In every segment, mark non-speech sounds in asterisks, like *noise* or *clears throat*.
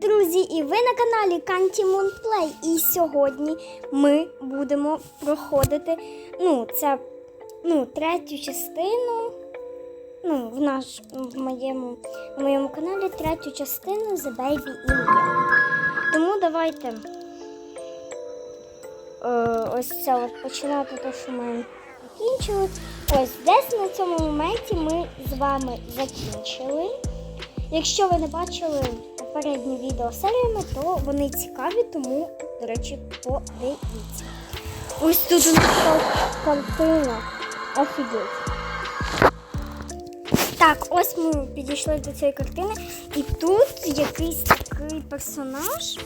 друзі! І ви на каналі Канті Мунплей. І сьогодні ми будемо проходити ну, це, ну, третю частину. Ну, в наш в моєму, на моєму каналі третю частину The Baby in Тому давайте е, ось це от починати те, що ми закінчили. Ось десь на цьому моменті ми з вами закінчили. Якщо ви не бачили попередні відео серіями, то вони цікаві, тому, до речі, подивіться. Ось тут у нас картина. Офігеть. Так, ось ми підійшли до цієї картини, і тут якийсь такий персонаж.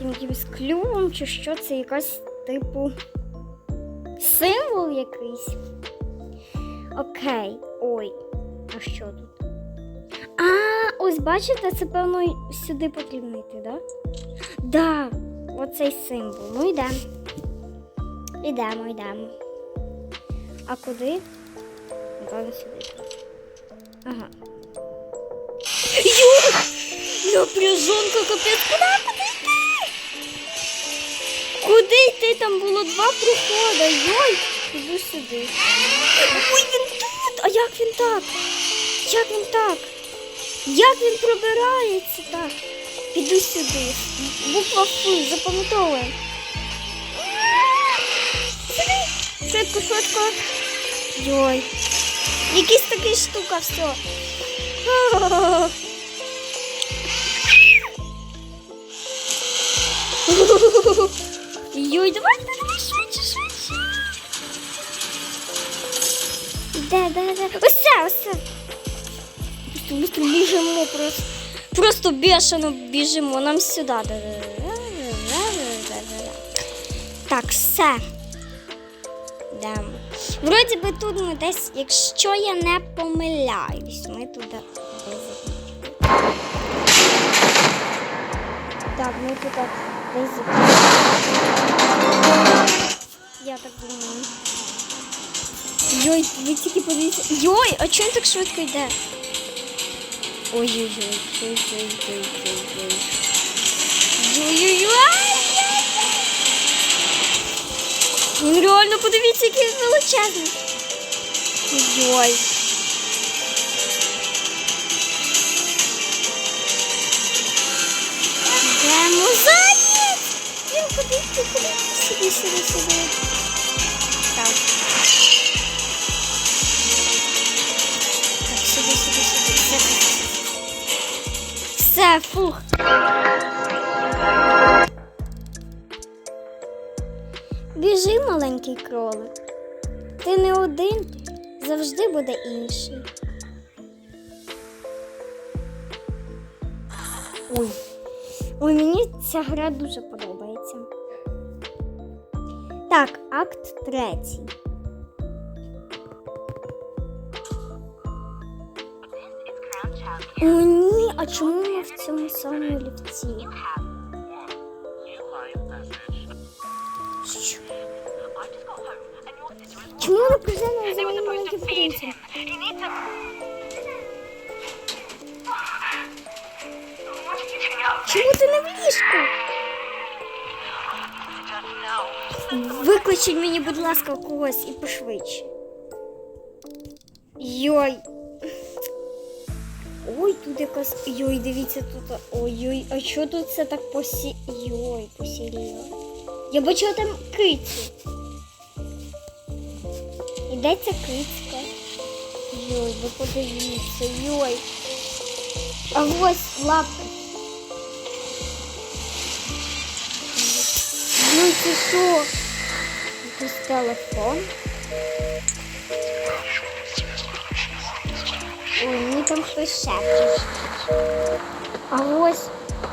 Він якимось клювом чи що, це якась типу символ якийсь. Окей, ой, а що тут? Ось бачите, це певно сюди потрібно йти, так? Да? Да, оцей символ. Ну йдемо. Йдемо, йдемо. А куди? Напевно, сюди. Ага. Йо! Напряжонка, капець, куди, куди йти? Куди йти? Там було два проходи. Йой, іду сюди. Ой, він тут! А як він так? Як він так? Як він пробирається так? Піду сюди. Буква Ф, запам'ятовуємо. Швидко, швидко. Йой. Якийсь такий штука, все. Йой, давай, давай, швидше, швидше. Де, де, де? Ось це. Быстро, біжимо просто. Просто бешено біжимо. Нам сюди. Так, все. Йдемо. Вроді би тут ми десь, якщо я не помиляюсь, ми туди. Так, ми тут десь. Я так думаю. Йой, ви тільки подивіться. Йой, а він так швидко йде? Ой-ой-ой, ой-ой-ой-ой-ой. Ой-ой-ой. Він реально подивіться, який він величезний. Йой. Йдемо задні. Він куди йти? Сюди, сюди, сюди. Фух. Біжи, маленький кролик. Ти не один, завжди буде інший. Ой. Ой, мені ця гра дуже подобається. Так, акт третій. О, ні, а чому ми в цьому самому лівці? Що? Чому вона приземлена за моїм маленьким принцем? Чому ти не в ліжку? Викличіть мені, будь ласка, когось і пошвидше. Йой. Ой, тут якась. Йой, дивіться тут. Ой-ой, а що тут це так посі. Йой, посіліло. Я бачила там кицю. І де ця кицька? Йой, ви подивіться, йой. А ось лапка. Ну це що? Якийсь телефон. Ой, мені там хтось шепче. А ось,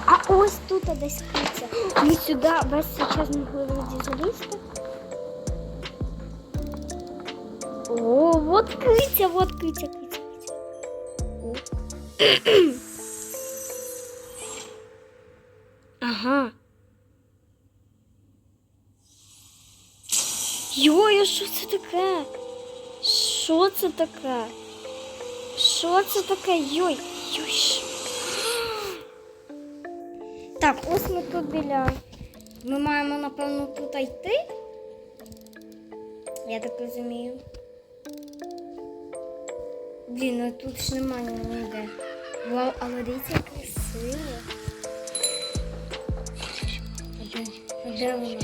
а ось тут десь киця. Ми сюди весь цей час не могли вроді залізти. О, вот киця, вот киця, киця, киця. О. Ага. Йой, а що це таке? Що це таке? Що це таке? Йой, йой. Так, ось ми тут біля. Ми маємо, напевно, тут йти. Я так розумію. Блін, ну тут ж немає ніде. Вау, але дивіться, красиво. Де, де вона?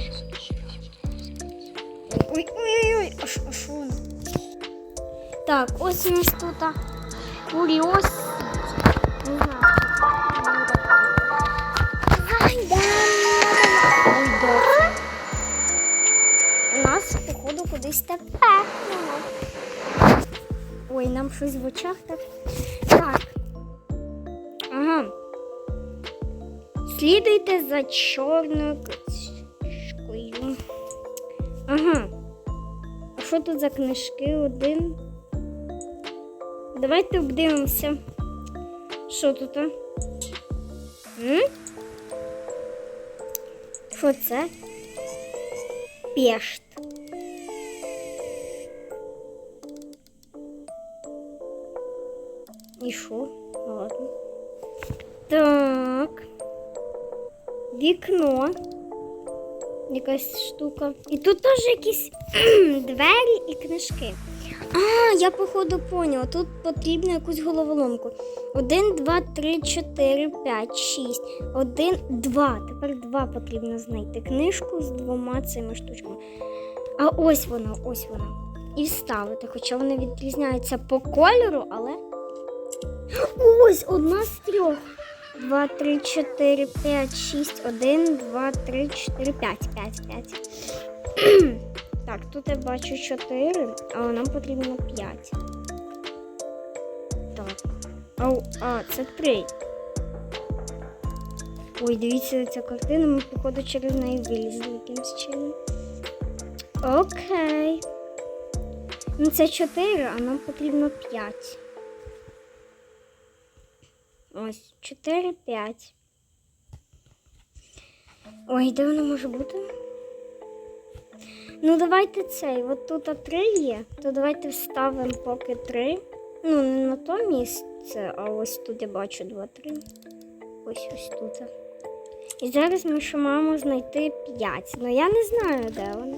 Ой, ой, ой, ой, а що? Так, ось у нас тут це? У нас, походу, кудись тепер. Ой, нам щось в очах так. Так. Ага. Слідуйте за чорною книжкою. Ага. А що тут за книжки? Один. Давайте обдивимося. Що тут? М? Що це? Пешт. І що? Ладно. Так. Вікно. Якась штука. І тут теж якісь *clears throat* двері і книжки. А, я походу поняла. Тут потрібно якусь головоломку. Один, два, три, чотири, п'ять, шість. Один, два. Тепер два потрібно знайти. Книжку з двома цими штучками. А ось вона, ось вона. І вставити. Хоча вони відрізняються по кольору, але. Ось одна з трьох. Два, три, чотири, п'ять, шість, один, два, три, чотири, п'ять, п'ять, п'ять. *clears throat* Так, тут я бачу чотири, але нам потрібно п'ять. Так. Ау, а, це три. Ой, дивіться ця картина, ми, походу, через неї вилізли якимось чином. Окей. Ну, це чотири, а нам потрібно п'ять. Ось, 4, 5. Ой, де воно може бути? Ну, давайте цей. От тут 3 є, то давайте вставимо поки 3. Ну, не на то місце, а ось тут я бачу 2, 3. Ось ось тут. І зараз ми ще маємо знайти 5. Ну я не знаю, де вони.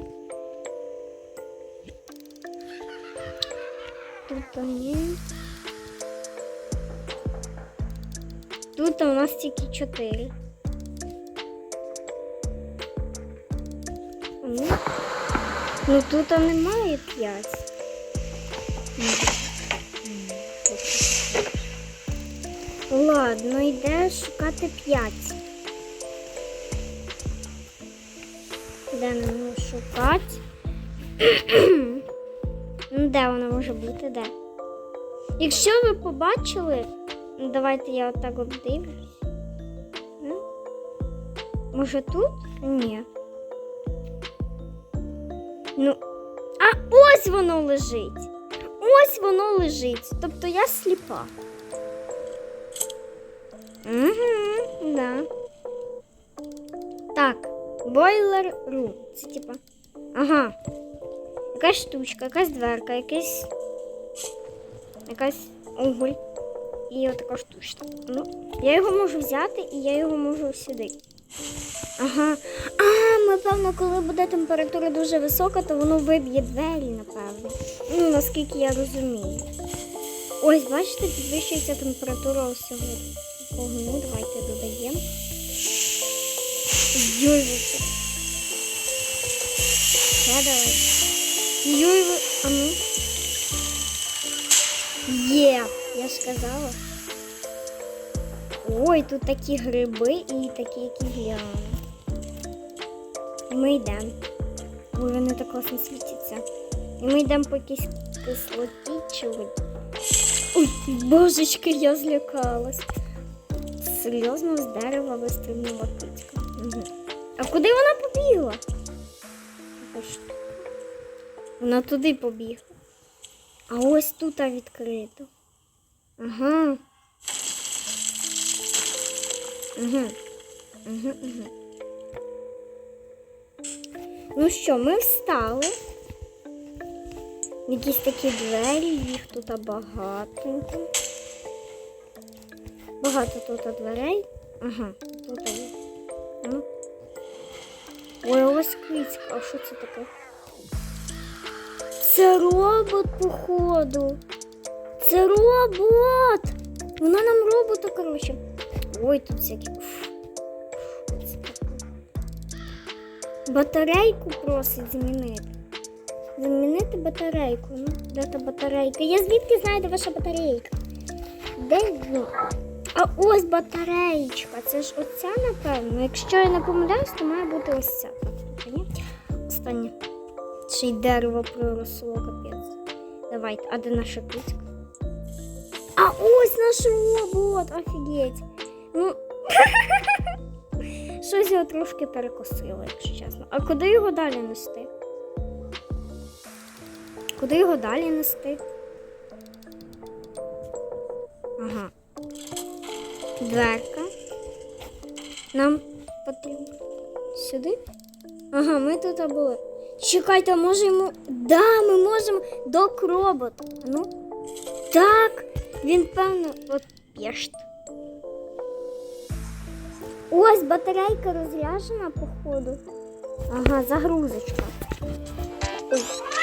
Тут ні. Тут у нас тільки 4. Ну тут немає 5. Ладно, йде шукати 5. Де нам шукати? ну, де вона може бути? Де? Якщо ви побачили, ну, давайте я отак обдивлюсь. Ну, Може тут? Ні. Ну, а ось воно лежить. Ось воно лежить. Тобто я сліпа. Угу, да. Так, бойлер рум. Це типа. Ага. Якась штучка, якась дверка, якийсь. Якась уголь. І отака штучка. Ну, я його можу взяти і я його можу сюди. Ага. А, ми, певно, коли буде температура дуже висока, то воно виб'є двері, напевно. Ну, наскільки я розумію. Ось, бачите, підвищується температура усього вогню. Давайте додаємо. Ви. Ще давай. Йой, ви... А ну. Є, я ж казала. Ой, тут такі гриби і такі які гляни. Ми йдемо. Ой, вони так класно світяться. І ми йдемо по якійсь кислоті чи воді. Ой, божечки, я злякалась. Серйозно з дерева вистрибнула птицька. Угу. А куди вона побігла? Вона туди побігла. А ось тут відкрито. Ага. Угу. Угу, угу. Ну що, ми встали. Якісь такі двері, їх тут багато. Багато тут дверей. Ага, тут є. Ой, ось кицька. А що це таке? Це робот, походу. Це робот! Вона нам робота, коротше. Ой, тут всякі. Батарейку просить змінити. Замінити батарейку. Ну, де та батарейка? Я звідки знаю, де ваша батарейка? Де ви? А ось батареєчка. Це ж оця, напевно. Якщо я не помиляюсь, то має бути ось ця. Останнє. Ще й дерево проросло, капець. Давайте, а де наша кицька? А ось наш робот, офігеть. Ну, *laughs* щось його трошки перекосило, якщо чесно. А куди його далі нести? Куди його далі нести? Ага. Дверка. Нам потрібно сюди. Ага, ми тут були. Чекайте, може йому. Да, ми можемо до робота. Ну. Так, він певно. От пєшт. Ось батарейка розряджена, походу. Ага, загрузочка.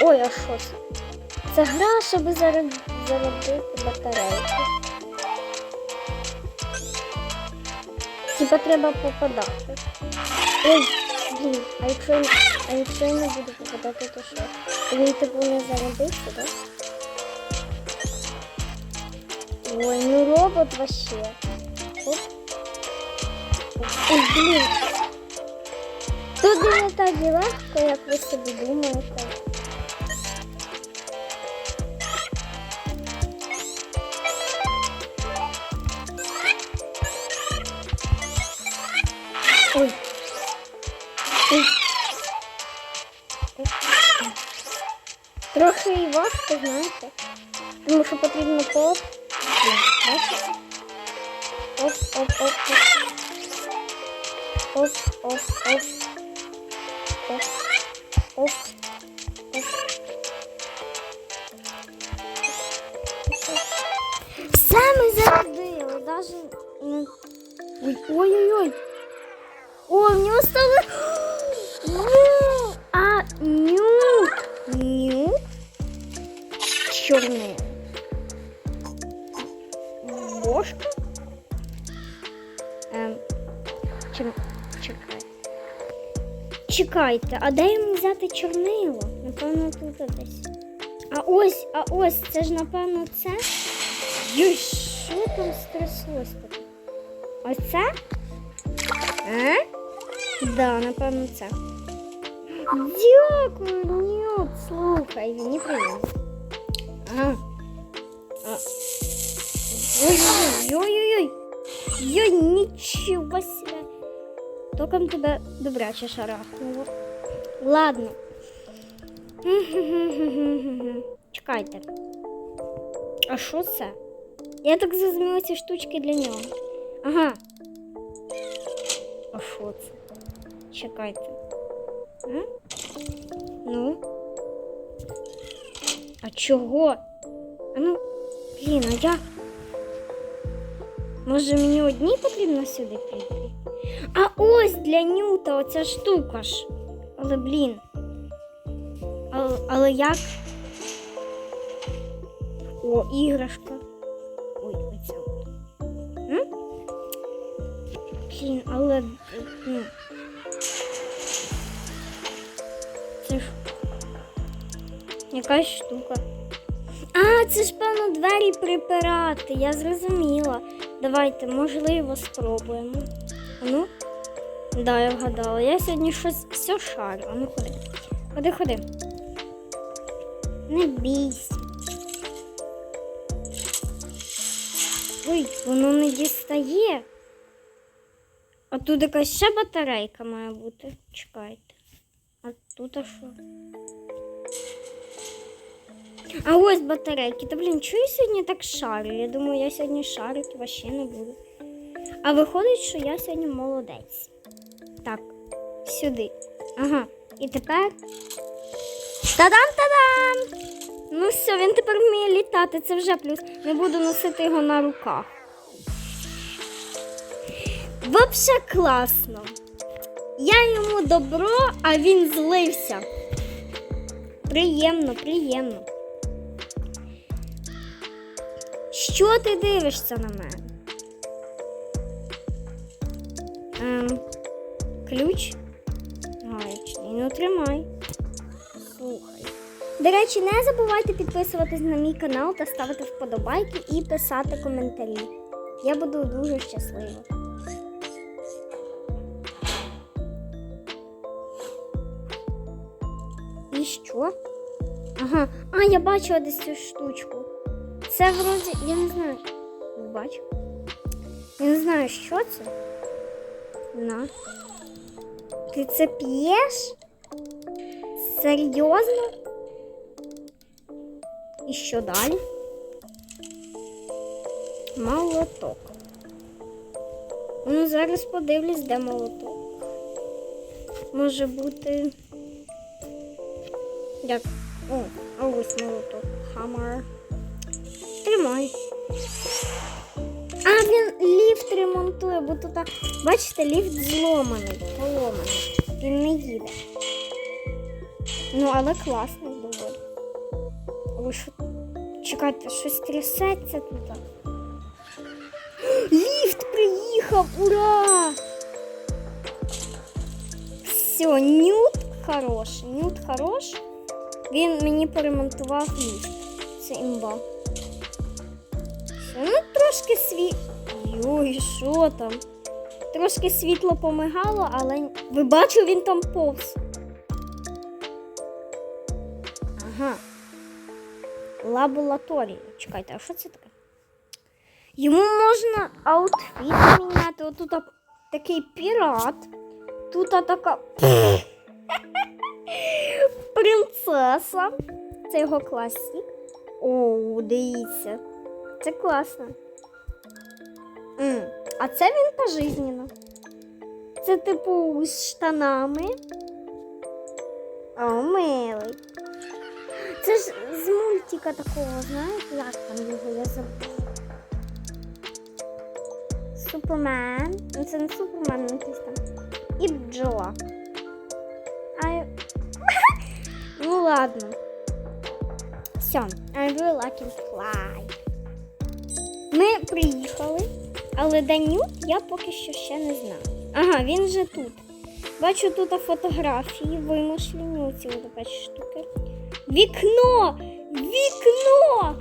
Ой, а що це? Це гра, щоб зароб... заробити батарейку. Типа треба попадати. Ой, блін, а якщо, я- а якщо я не буду попадати, то що? Він типу не зарядиться, так? Ой, ну робот вообще. Оп. Ой, блін. Тут не так і легко, як ви собі думаєте. Ой. Ой. Трохи і важко, знаєте. Тому що потрібно поп. Бачите? Оп, оп, оп, оп. Оп, оп, оп. Оп, оп, оп. Все ми даже ой-ой-ой. О, в нього стало. А нюд. Нюд. Чорне. Чекайте, а де йому взяти чорнило? Напевно, тут десь. А ось, а ось, це ж напевно це. Йой, що там стряслось таке? Ось це? Е? Да, напевно, це. Дякую, Нют, слухай, мені приємно. Ага. А. Ой-ой-ой. Ой, нічого себе. Током тебе добряче шарахнуло. Ладно. *laughs* Чекайте. А що це? Я так зрозуміла ці штучки для нього. Ага. А що це? Чекайте. А? Ну. А чого? А ну, блін, а як? Може мені одній потрібно сюди прийти? А ось для Нюта оця штука ж. Але блін. Але, але як? О, іграшка. Ой, оця. Блін, але. Ну. Це ж. Якась штука. А, це ж певно двері припирати. Я зрозуміла. Давайте, можливо, спробуємо. Ну? Да, я вгадала. Я сьогодні щось все шарю. А ну ходи. Ходи, ходи. Не бійся. Ой, воно не дістає. А тут якась ще батарейка має бути. Чекайте. А тут а що? А ось батарейки. Та блін, я сьогодні так шарю? Я думаю, я сьогодні шарити вообще не буду. А виходить, що я сьогодні молодець. Так, сюди. Ага. І тепер. Та-дам-та-дам! Ну все, він тепер вміє літати, це вже плюс. Не буду носити його на руках. Вообще класно. Я йому добро, а він злився. Приємно, приємно. Що ти дивишся на мене? Ключ? Гаечний. Ну тримай. Слухай. До речі, не забувайте підписуватись на мій канал та ставити вподобайки і писати коментарі. Я буду дуже щаслива. І що? Ага, а я бачила десь цю штучку. Це вроді, я не знаю. Бачу. Я не знаю, що це. На. Ти це п'єш? Серйозно? І що далі? Молоток. Ну, зараз подивлюсь, де молоток. Може бути. Як? О, ось молоток. Хаммер. Тримай. ремонтує, бо тут, а, бачите, ліфт зломаний, поломаний. Він не їде. Ну, але класний доволі. Ви що? Чекайте, щось трясеться тут. Ліфт приїхав! Ура! Все, нют хороший, нют хороший. Він мені поремонтував ліфт. Це імба. Все, ну трошки світ. Йой, що там? Трошки світло помигало, але ви бачили, він там повз. Ага. Лабораторія. Чекайте, а що це таке? Йому можна аутфіт міняти. Отут а- такий пірат. Тут така *laughs* принцеса. Це його класік. О, дивіться. Це класно. А це він пожизненно. Це типу з штанами. О, милий. Це ж з мультика такого, знаєте, як там його я забула. Супермен. Ну це не Супермен, ну якийсь там. І. А... я- *laughs* ну ладно. Все, I really like him fly. Ми приїхали, але Данют я поки що ще не знаю. Ага, він вже тут. Бачу тут фотографії вимишлені, оці от опять штуки. Вікно! Вікно!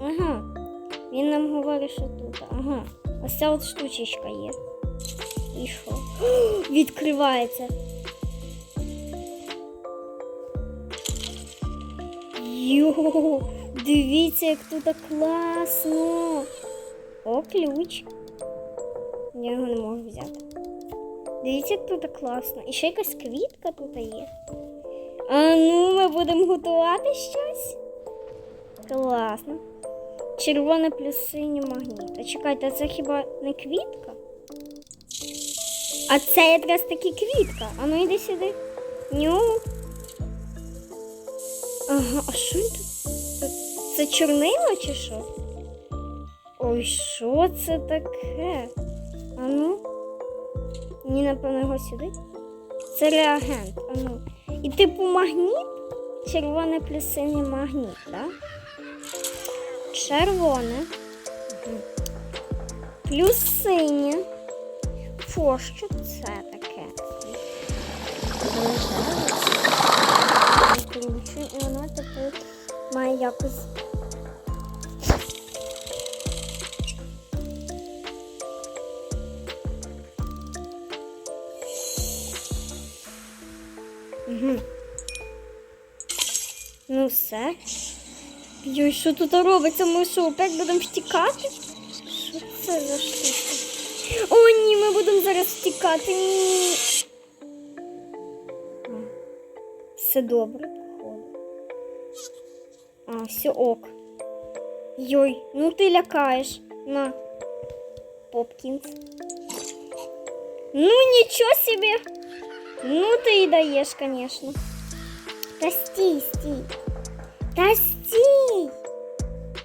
Ага. Він нам говорить, що тут. Ага. Ось ця от штучечка є. І що? Відкривається. Йо, дивіться, як тут класно. О, ключ. Я його не можу взяти. Дивіться, як тут класно. І ще якась квітка тут є. А ну, ми будемо готувати щось. Класно. Червоне плюс синій магніт. А чекайте, а це хіба не квітка? А це якраз таки квітка. А ну йди сюди. Ню. Ага, а що? Це, це чорнило чи що? Ой, що це таке? А ну? Напевно, його сюди. Це реагент. А. І типу магніт, червоне плюс синій магніт, так? Червоне. Плюс синє. Фо, що це таке? І воно типу має якось. Все. Йой, що тут робиться? Ми що, опять будемо втікати? Що це за штука? О, ні, ми будемо зараз втікати. Ні. Все добре, походу. А, все ок. Йой, ну ти лякаєш. На. Попкінс. Ну, нічого собі. Ну, ти і даєш, конечно. Та стій, стій. Та стій.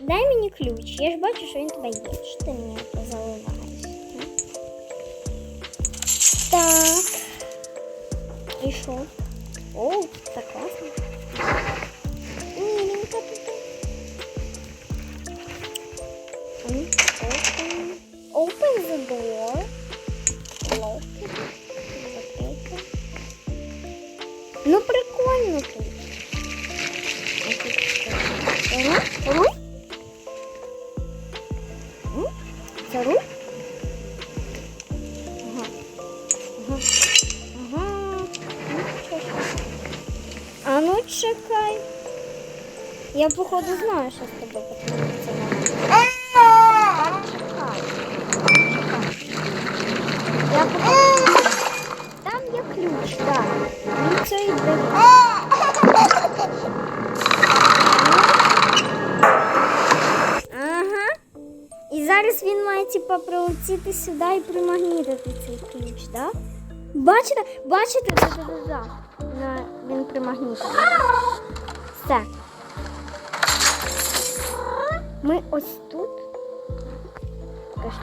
Дай мені ключ. Я ж бачу, що він тебе є. Що ти мені це заливаєш? м? Так. І що? О, це класно. Миленько тут. А ну, Open. Open the door. Lock it. Походу знаю, що з тобою потрібно. Там є ключ, так. Він це йде. Ага. І зараз він має типа прилетіти сюди і примагнітити цей ключ, так? Бачите? Бачите? Да-да-да-да. Він примагнітив. Все. Ми ось тут. Покажи.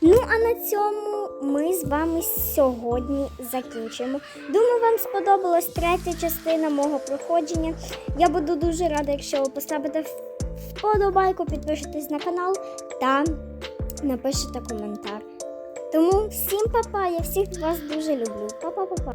Ну, а на цьому ми з вами сьогодні закінчимо. Думаю, вам сподобалась третя частина мого проходження. Я буду дуже рада, якщо ви поставите вподобайку, підпишетесь на канал та напишете коментар. Тому всім па-па, я всіх вас дуже люблю. Па-па-па-па.